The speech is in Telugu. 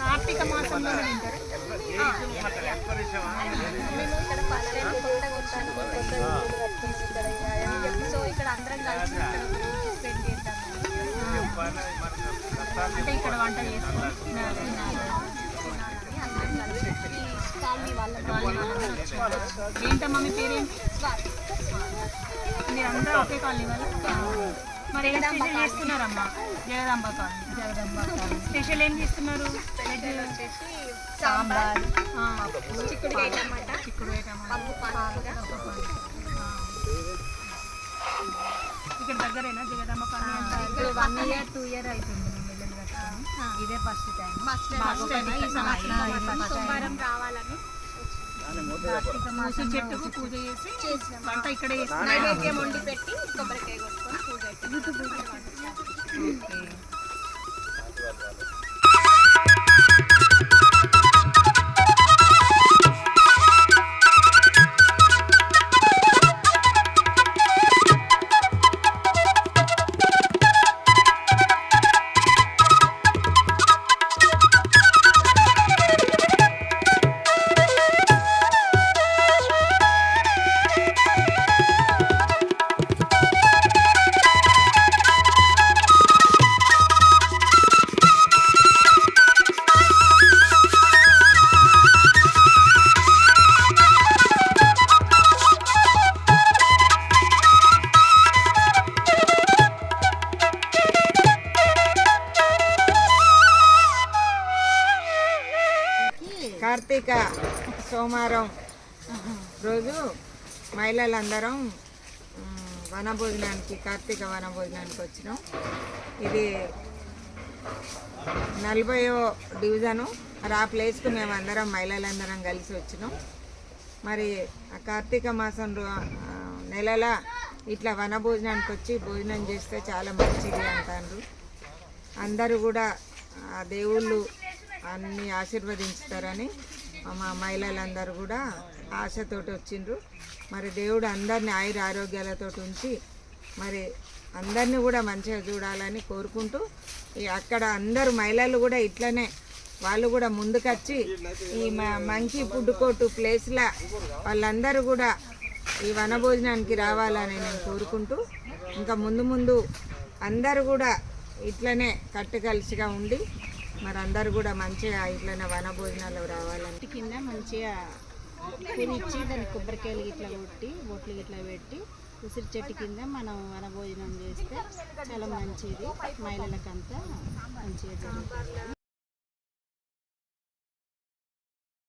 కార్తీక తింటారు చెప్పి సో ఇక్కడ అందరం కలిసి ఇక్కడ స్పెండ్ చేద్దాం. అంటే ఇక్కడ వంట వాళ్ళ ఏంటమ్మా మీ పేరేంటి? మీరు అందరూ ఒకే కాలనీ వాళ్ళు? మరి ఏం స్పెషల్ చేస్తున్నారమ్మా? జగదాంబ జగదాంబ స్పెషల్ ఏం చేస్తున్నారు? స్పెషల్ వచ్చేసి సాంబార్ చిక్కుడుకాయ టమాటా చిక్కుడు టమాటా. పప్పు పాలకూర ఇక్కడ దగ్గరేనా జగదాంబ ఇప్పుడు వన్ ఇయర్ టూ ఇయర్ అవుతుంది ఇదే ఫస్ట్ టైం ఫస్ట్ time. ఈ సంవత్సరం సోమవారం రావాలని చెట్టుకు పూజ చేసి వంట ఇక్కడే నైవేద్యం వండి పెట్టి Thank you. కార్తీక సోమవారం. రోజు మహిళలందరం వనభోజనానికి కార్తీక వనభోజనానికి వచ్చినాం. ఇది నలభయో డివిజను. మరి ఆ ప్లేస్కు మేము అందరం మహిళలందరం కలిసి వచ్చినాం. మరి ఆ కార్తీక మాసం నెలల ఇట్లా వనభోజనానికి వచ్చి భోజనం చేస్తే చాలా మంచిది అంటారు అందరూ కూడా ఆ దేవుళ్ళు అన్నీ ఆశీర్వదించుతారని మా మహిళలందరూ కూడా ఆశతోటి వచ్చిండ్రు. మరి దేవుడు అందరిని ఆయుర ఆరోగ్యాలతో ఉంచి మరి అందరినీ కూడా మంచిగా చూడాలని కోరుకుంటూ ఈ అక్కడ అందరు మహిళలు కూడా ఇట్లనే వాళ్ళు కూడా ముందుకొచ్చి ఈ మ- మంకీ ఫుడ్ కోర్టు ప్లేస్లో వాళ్ళందరూ కూడా ఈ వనభోజనానికి రావాలని నేను కోరుకుంటూ ఇంకా ముందు ముందు అందరూ కూడా ఇట్లనే కట్టుకలిసిగా ఉండి మరి అందరు కూడా మంచిగా ఇట్లనే వనభోజనాలు భోజనాలు రావాలంటే కింద మంచిగా పూనిచ్చి దాన్ని కొబ్బరికాయలు ఇట్లా కొట్టి బొట్లు ఇట్లా పెట్టి ఉసిరి చెట్టు కింద మనం వనభోజనం చేస్తే చాలా మంచిది. మహిళలకంతా మంచిగా జరుగుతుంది.